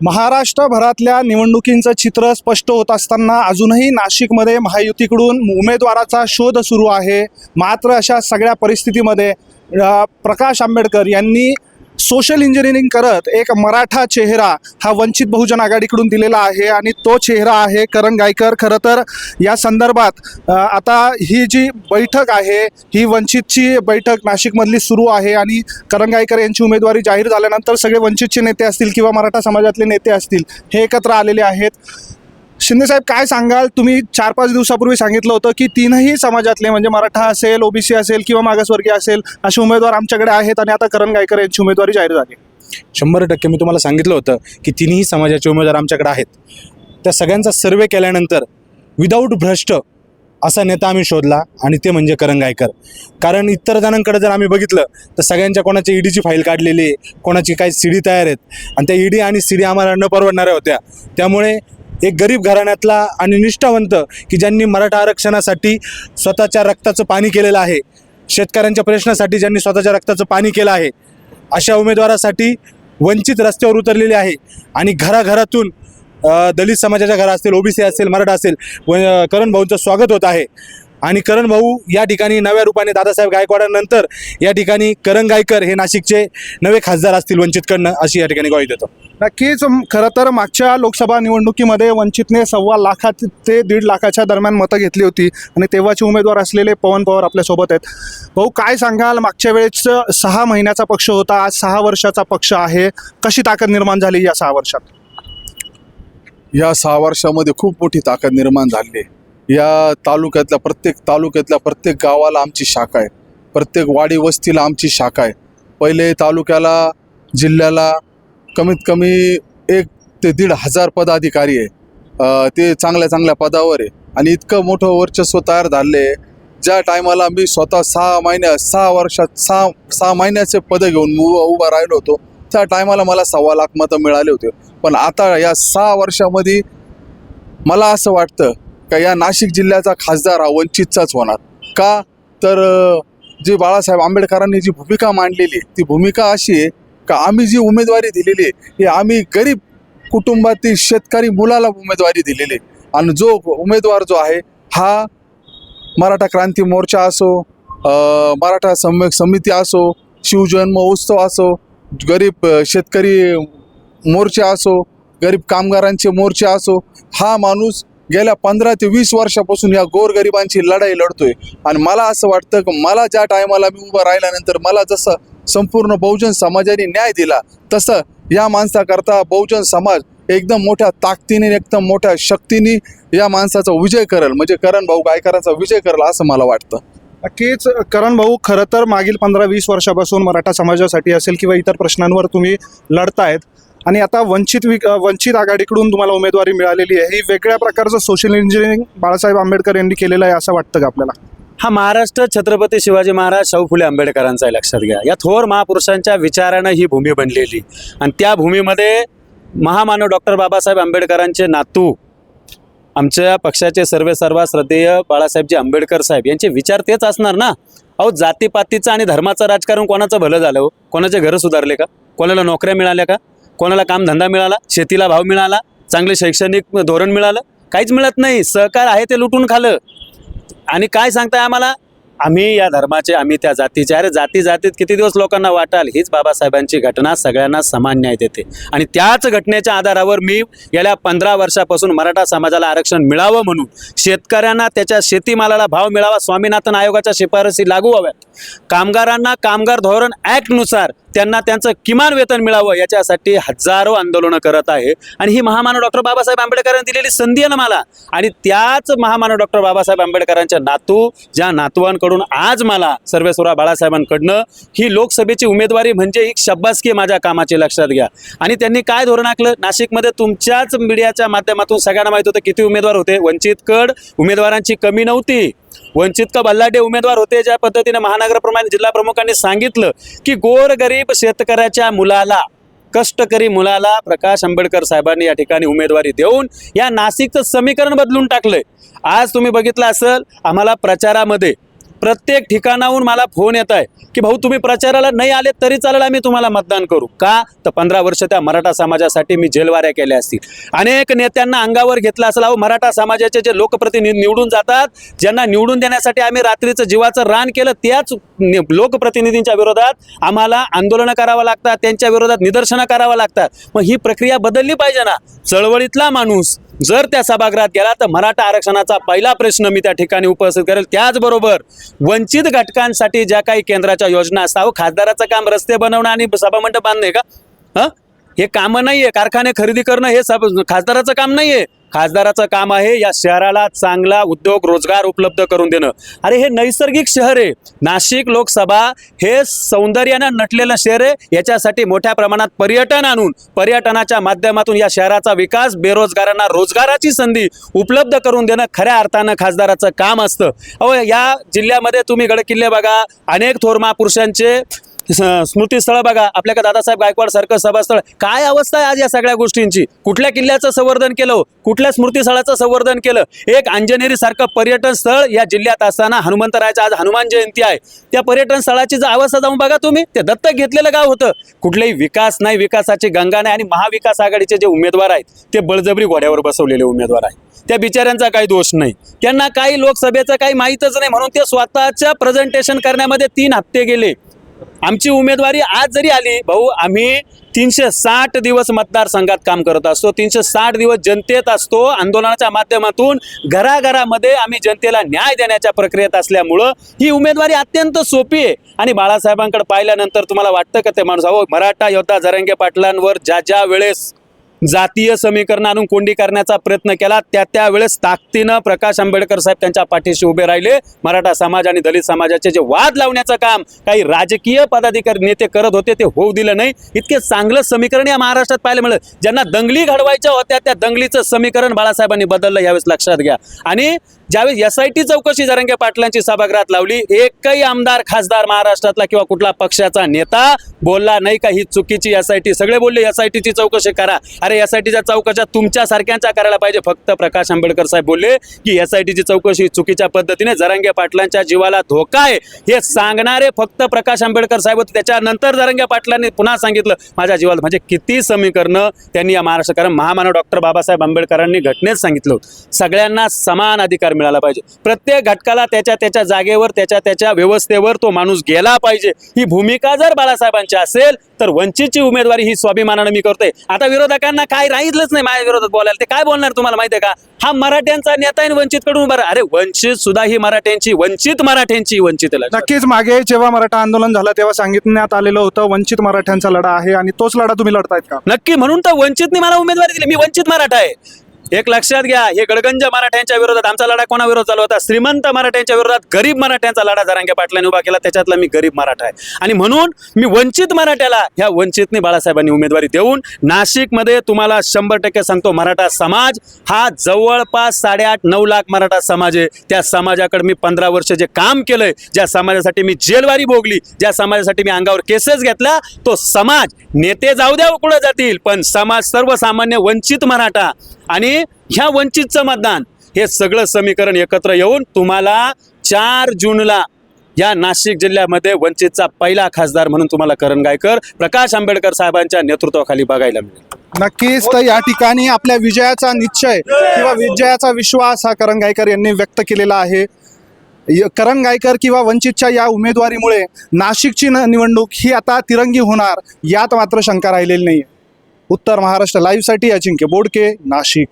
महाराष्ट्रभरातल्या निवडणुकींचं चित्र स्पष्ट होत असताना अजूनही नाशिकमध्ये महायुतीकडून उमेदवाराचा शोध सुरू आहे. मात्र अशा सगळ्या परिस्थितीमध्ये प्रकाश आंबेडकर यांनी सोशल इंजिनिअरिंग करत एक मराठा चेहरा हा वंचित बहुजन आघाडीकडून दिलेला आहे आणि तो चेहरा आहे करण गायकर. खरं तर या संदर्भात आता ही जी बैठक आहे ही वंचितची बैठक नाशिकमधली सुरू आहे आणि करण गायकर यांची उमेदवारी जाहीर झाल्यानंतर सगळे वंचितचे नेते असतील किंवा मराठा समाजातले नेते असतील हे एकत्र आलेले आहेत. शिंदेसाहेब काय सांगाल? तुम्ही चार पाच दिवसापूर्वी सांगितलं होतं की तीनही समाजातले म्हणजे मराठा असेल ओबीसी असेल किंवा मागासवर्गीय असेल असे उमेदवार आमच्याकडे आहेत आणि आता करण गायकर यांची उमेदवारी जाहीर झाली. शंभर टक्के मी तुम्हाला सांगितलं होतं की तिन्ही समाजाचे उमेदवार आमच्याकडे आहेत. त्या सगळ्यांचा सर्वे केल्यानंतर विदाऊट भ्रष्ट असा नेता आम्ही शोधला आणि ते म्हणजे करण गायकर. कारण इतर जणांकडे जर आम्ही बघितलं तर सगळ्यांच्या कोणाची ईडीची फाईल काढलेली आहे कोणाची काही सीडी तयार आहेत. आणि त्या ईडी आणि सीडी आम्हाला न परवडणाऱ्या होत्या. त्यामुळे एक गरीब घराण्यातला आणि निष्ठावंत की ज्यांनी मराठा आरक्षणासाठी स्वतःच्या रक्ताचं पाणी केलेलं आहे शेतकऱ्यांच्या प्रश्नासाठी ज्यांनी स्वतःच्या रक्ताचं पाणी केलं आहे अशा उमेदवारासाठी वंचित रस्त्यावर उतरलेले आहे आणि घराघरातून दलित समाजाच्या घरा असतील ओबीसी असेल मराठा असेल व करण भाऊंचं स्वागत होत आहे. आणि करण भाऊ या ठिकाणी नव्या रूपाने दादासाहेब गायकवाडानंतर या ठिकाणी करण गायकर हे नाशिकचे नवे खासदार असतील वंचितकडनं अशी या ठिकाणी ग्वाही देतो. नक्कीच खरं तर मागच्या लोकसभा निवडणुकीमध्ये वंचितने सव्वा लाखात ते दीड लाखाच्या दरम्यान मतं घेतली होती आणि तेव्हाचे उमेदवार असलेले पवन पवार आपल्यासोबत आहेत. भाऊ काय सांगाल? मागच्या वेळेस सहा महिन्याचा पक्ष होता आज सहा वर्षाचा पक्ष आहे. कशी ताकद निर्माण झाली या सहा वर्षात? या सहा वर्षामध्ये खूप मोठी ताकद निर्माण झाली आहे. या तालुक्यातल्या प्रत्येक तालुक्यातल्या प्रत्येक गावाला आमची शाखा आहे. प्रत्येक वाडी वस्तीला आमची शाखा आहे. पहिले तालुक्याला जिल्ह्याला कमीत कमी एक ते दीड हजार पदाधिकारी आहे. ते चांगल्या चांगल्या पदावर आहे. आणि इतकं मोठं वर्चस्व तयार झाले आहे. ज्या टायमाला मी स्वतः सहा महिन्या सहा वर्षात सहा सहा महिन्याचे पदं घेऊन उभा राहिलो होतो त्या टायमाला मला सव्वा लाख मतं मिळाले होते. पण आता या सहा वर्षामध्ये मला असं वाटतं का या नाशिक जिल्ह्याचा खासदार हा वंचितचाच होणार? का तर जे बाळासाहेब आंबेडकरांनी जी भूमिका मांडलेली ती भूमिका अशी आहे का आम्ही जी उमेदवारी दिलेली आहे ही आम्ही गरीब कुटुंबातील शेतकरी मुलाला उमेदवारी दिलेली आहे. आणि जो उमेदवार जो आहे हा मराठा क्रांती मोर्चा असो मराठा सम्यक समिती असो शिवजन्म उत्सव असो गरीब शेतकरी मोर्चे असो गरीब कामगारांचे मोर्चे असो हा माणूस गेल्या पंधरा ते वीस वर्षापासून या गोरगरिबांची लढाई लढतोय. आणि मला असं वाटतं की मला ज्या टायमाला मी उभं राहिल्यानंतर मला जसं संपूर्ण बहुजन समाजाने न्याय दिला तसं या माणसाकरता बहुजन समाज एकदम मोठ्या ताकदीने एकदम मोठ्या शक्तीने या माणसाचा विजय करेल. म्हणजे करण भाऊ गायकरांचा विजय करेल असं मला वाटतं. नक्कीच करण भाऊ खरं तर मागील पंधरा वीस वर्षापासून मराठा समाजासाठी असेल किंवा इतर प्रश्नांवर तुम्ही लढतायत. आणि आता वंचित विक वंचित आघाडीकडून तुम्हाला उमेदवारी मिळालेली आहे. ही वेगळ्या प्रकारचं सोशल इंजिनिअरिंग बाळासाहेब आंबेडकर यांनी केलेलं आहे असं वाटतं का आपल्याला? हा महाराष्ट्र छत्रपती शिवाजी महाराज शाहू फुले आंबेडकरांचा आहे लक्षात घ्या. या थोर महापुरुषांच्या विचारानं ही भूमी बनलेली. आणि त्या भूमीमध्ये महामानव डॉक्टर बाबासाहेब आंबेडकरांचे नातू आमच्या पक्षाचे सर्वे सर्वा श्रद्धेय बाळासाहेबजी आंबेडकर साहेब यांचे विचार तेच असणार ना? अहो जातीपातीचं आणि धर्माचं राजकारण कोणाचं भलं झालं हो? कोणाचे घरं सुधारले का? कोणाला नोकऱ्या मिळाल्या का? कोणाला कामधंदा मिळाला शेतीला भाव मिळाला चांगले शैक्षणिक धोरण मिळालं काहीच मिळत नाही. सहकार आहे ते लुटून खालं. आणि काय सांगताय आम्हाला? आम्ही या धर्माचे आम्ही त्या जातीचे. अरे जाती जातीत किती दिवस लोकांना वाटाल? हीच बाबासाहेबांची घटना सगळ्यांना समान न्याय देते. आणि त्याच घटनेच्या आधारावर मी गेल्या पंधरा वर्षापासून मराठा समाजाला आरक्षण मिळावं म्हणून शेतकऱ्यांना त्याच्या शेतीमालाला भाव मिळावा स्वामीनाथन आयोगाच्या शिफारसी लागू व्हाव्यात. कामगारांना कामगार धोरण ॲक्टनुसार त्यांना त्यांचं किमान वेतन मिळावं याच्यासाठी हजारो आंदोलनं करत आहे. आणि ही महामानव डॉक्टर बाबासाहेब आंबेडकरांनी दिलेली संधी आहे ना मला? आणि त्याच महामानव डॉक्टर बाबासाहेब आंबेडकरांच्या नातू ज्या नातवांकडून आज मला सर्वेश्वरा बाळासाहेबांकडनं ही लोकसभेची उमेदवारी म्हणजे ही शब्बासकी माझ्या कामाची लक्षात घ्या. आणि त्यांनी काय धोरण आखलं? नाशिकमध्ये तुमच्याच मीडियाच्या माध्यमातून सगळ्यांना माहीत होतं किती उमेदवार होते. वंचितकड उमेदवारांची कमी नव्हती. वंचित का उमेदवार होते ज्या पद्धतीने महानगरप्रमाणे जिल्हा प्रमुखांनी सांगितलं की गोरगरीब शेतकऱ्याच्या मुलाला कष्टकरी मुलाला प्रकाश आंबेडकर साहेबांनी या ठिकाणी उमेदवारी देऊन या नाशिकचं समीकरण बदलून टाकलंय. आज तुम्ही बघितलं असेल आम्हाला प्रचारामध्ये प्रत्येक ठिकाणाहून मला फोन येत आहे की भाऊ तुम्ही प्रचाराला नाही आले तरी चालेल आम्ही तुम्हाला मतदान करू. का? तर पंधरा वर्ष त्या मराठा समाजासाठी मी जेलवाऱ्या केल्या असतील. अनेक नेत्यांना अंगावर घेतलं असेल. अहो मराठा समाजाचे जे लोकप्रतिनिधी निवडून जातात ज्यांना निवडून देण्यासाठी आम्ही रात्रीचं जीवाचं रान केलं त्याच लोकप्रतिनिधींच्या विरोधात आम्हाला आंदोलनं करावं लागतात त्यांच्या विरोधात निदर्शनं करावं लागतात. मग ही प्रक्रिया बदलली पाहिजे ना? चळवळीतला माणूस जर त्या सभागृहात गेला तर मराठा आरक्षणाचा पहिला प्रश्न मी त्या ठिकाणी उपस्थित करेल. त्याचबरोबर वंचित घटकांसाठी ज्या काही केंद्राच्या योजना असतात खासदाराचं काम रस्ते बनवणं आणि सभामंडप बांधणे का? हं? हे कामं नाहीये कारखाने खरेदी करणं हे सब खासदाराचं काम नाहीये. खासदाराचं काम आहे या शहराला चांगला उद्योग रोजगार उपलब्ध करून देणं. अरे हे नैसर्गिक शहर आहे. नाशिक लोकसभा हे सौंदर्यानं नटलेलं शहर आहे. याच्यासाठी मोठ्या प्रमाणात पर्यटन आणून पर्यटनाच्या माध्यमातून या शहराचा विकास बेरोजगारांना रोजगाराची संधी उपलब्ध करून देणं खऱ्या अर्थानं खासदाराचं काम असतं. अहो या जिल्ह्यामध्ये तुम्ही गडकिल्ले बघा. अनेक थोर महापुरुषांचे स्मृतीस्थळं बघा. आपल्याकडे दादासाहेब गायकवाड सारखं सभास्थळ. काय अवस्था आहे आज या सगळ्या गोष्टींची? कुठल्या किल्ल्याचं संवर्धन केलं? हो? कुठल्या स्मृतीस्थळाचं संवर्धन केलं? एक अंजनेरी सारखं पर्यटन स्थळ या जिल्ह्यात असताना हनुमंतरायाच्या आज हनुमान जयंती आहे. त्या पर्यटन स्थळाची जर अवस्था जाऊन बघा तुम्ही ते दत्तक घेतलेलं गाव होतं. कुठलाही विकास नाही विकासाची गंगा नाही आणि महाविकास आघाडीचे जे उमेदवार आहेत ते बळजबरी घोड्यावर बसवलेले उमेदवार आहेत. त्या बिचाऱ्यांचा काही दोष नाही. त्यांना काही लोकसभेचं काही माहीतच नाही म्हणून ते स्वतःच्या प्रेझेंटेशन करण्यामध्ये तीन हप्ते गेले. आमची उमेदवारी आज जरी आली भाऊ आम्ही तीनशे साठ दिवस मतदारसंघात काम करत असतो तीनशे साठ दिवस जनतेत असतो. आंदोलनाच्या माध्यमातून घराघरामध्ये आम्ही जनतेला न्याय देण्याच्या प्रक्रियेत असल्यामुळं ही उमेदवारी अत्यंत सोपी आहे. आणि बाळासाहेबांकडे पाहिल्यानंतर तुम्हाला वाटतं का ते माणूस अहो मराठा योद्धा झरंगे पाटलांवर ज्या ज्या वेळेस जातीय समीकरण आणून कोंडी करण्याचा प्रयत्न केला. त्या त्यावेळेस ताकदीनं प्रकाश आंबेडकर साहेब त्यांच्या पाठीशी उभे राहिले. मराठा समाज आणि दलित समाजाचे जे वाद लावण्याचं काम काही राजकीय पदाधिकारी नेते करत होते ते होऊ दिलं नाही. इतके चांगलं समीकरण या महाराष्ट्रात पाहायला मिळत ज्यांना दंगली घडवायच्या होत्या त्या दंगलीचं समीकरण बाळासाहेबांनी बदललं यावेळेस लक्षात घ्या. आणि ज्यावेळेस एस आय टी चौकशी जरंगे पाटलांची सभागृहात लावली एकही आमदार खासदार महाराष्ट्रातला किंवा कुठला पक्षाचा नेता बोलला नाही का? ही चुकीची एस आय टी सगळे बोलले एस आय टीची चौकशी करा. अरे एस आय टीच्या चौकशा तुमच्या सारख्यांच्या करायला पाहिजे. फक्त प्रकाश आंबेडकर साहेब बोलले की एस आय टीची चौकशी चुकीच्या पद्धतीने जरंगे पाटलांच्या जीवाला धोका आहे. हे सांगणारे फक्त प्रकाश आंबेडकर साहेब होते. त्याच्यानंतर जरंगे पाटलांनी पुन्हा सांगितलं माझ्या जीवाला म्हणजे किती समीकरणं त्यांनी या महाराष्ट्र कारण महामानव डॉक्टर बाबासाहेब आंबेडकरांनी घटनेत सांगितलं होतं. सगळ्यांना समान अधिकार मिळाला पाहिजे. प्रत्येक घटकाला त्याच्या त्याच्या जागेवर त्याच्या त्याच्या व्यवस्थेवर तो माणूस गेला पाहिजे. ही भूमिका जर बाळासाहेबांची असेल तर वंचितची उमेदवारी ही स्वाभिमानानं मी करतोय. आता विरोधकांना काय राहिलंच नाही माझ्या विरोधात बोलायला. ते काय बोलणार तुम्हाला माहितीये का? हा मराठ्यांचा नेता आहे वंचित कडून बरं अरे वंचित सुद्धा ही मराठ्यांची वंचित मराठ्यांची वंचित आहे. नक्कीच मागे जेव्हा मराठा आंदोलन झालं तेव्हा सांगितण्यात आलेलं होतं वंचित मराठ्यांचा लढा आहे आणि तोच लढा तुम्ही लढतायत का? नक्की म्हणून तर वंचितने मला उमेदवारी दिली. मी वंचित मराठा आहे. एक लक्षात घ्या हे गडगंज मराठ्यांच्या विरोधात आमचा लढा कोणा विरोधात चालू होता? श्रीमंत मराठ्यांच्या विरोधात गरीब मराठ्यांचा लढा जरांगे पाटलांनी उभा केला त्याच्यातला मी गरीब मराठा आहे. आणि म्हणून मी वंचित मराठ्याला ह्या वंचितने बाळासाहेबांनी उमेदवारी देऊन नाशिकमध्ये तुम्हाला शंभर टक्के सांगतो मराठा समाज हा जवळपास साडेआठ नऊ लाख मराठा समाज आहे. त्या समाजाकडे मी पंधरा वर्ष जे काम केलंय ज्या समाजासाठी मी जेलवारी भोगली ज्या समाजासाठी मी अंगावर केसेस घेतला तो समाज नेते जाऊ द्या उकडं जातील. पण समाज सर्वसामान्य वंचित मराठा आणि ह्या वंचितचं मतदान हे सगळं समीकरण एकत्र येऊन तुम्हाला चार जूनला या नाशिक जिल्ह्यामध्ये वंचितचा पहिला खासदार म्हणून तुम्हाला करण गायकर प्रकाश आंबेडकर साहेबांच्या नेतृत्वाखाली बघायला मिळेल. नक्कीच तर या ठिकाणी आपल्या विजयाचा निश्चय किंवा विजयाचा विश्वास हा करण गायकर यांनी व्यक्त केलेला आहे. करण गायकर किंवा वंचितच्या या उमेदवारीमुळे नाशिकची न- निवडणूक ही आता तिरंगी होणार यात मात्र शंका राहिलेली नाही उत्तर महाराष्ट्र लाईव्हसाठी अजिंक्य बोडके नाशिक.